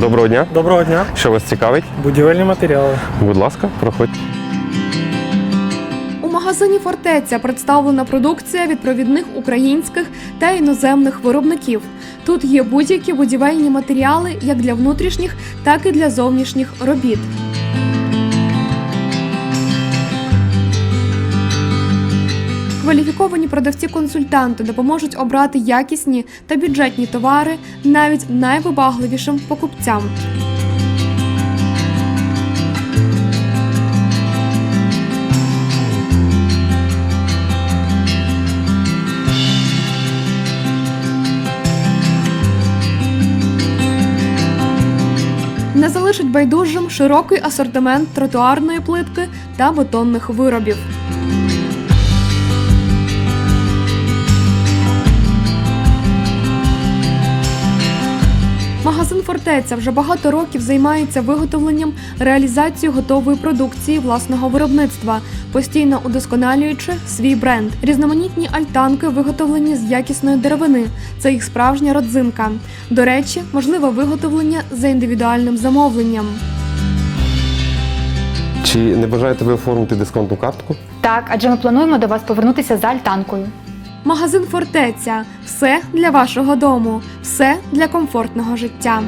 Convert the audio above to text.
Доброго дня. Доброго дня. Що вас цікавить? Будівельні матеріали. Будь ласка, проходьте. У магазині Фортеця представлена продукція від провідних українських та іноземних виробників. Тут є будь-які будівельні матеріали як для внутрішніх, так і для зовнішніх робіт. Кваліфіковані продавці-консультанти допоможуть обрати якісні та бюджетні товари навіть найвибагливішим покупцям. Не залишить байдужим широкий асортимент тротуарної плитки та бетонних виробів. Магазин Фортеця вже багато років займається виготовленням реалізацією готової продукції власного виробництва, постійно удосконалюючи свій бренд. Різноманітні альтанки виготовлені з якісної деревини. Це їх справжня родзинка. До речі, можливе виготовлення за індивідуальним замовленням. Чи не бажаєте ви оформити дисконтну картку? Так, адже ми плануємо до вас повернутися за альтанкою. Магазин Фортеця все для вашого дому, все для комфортного життя.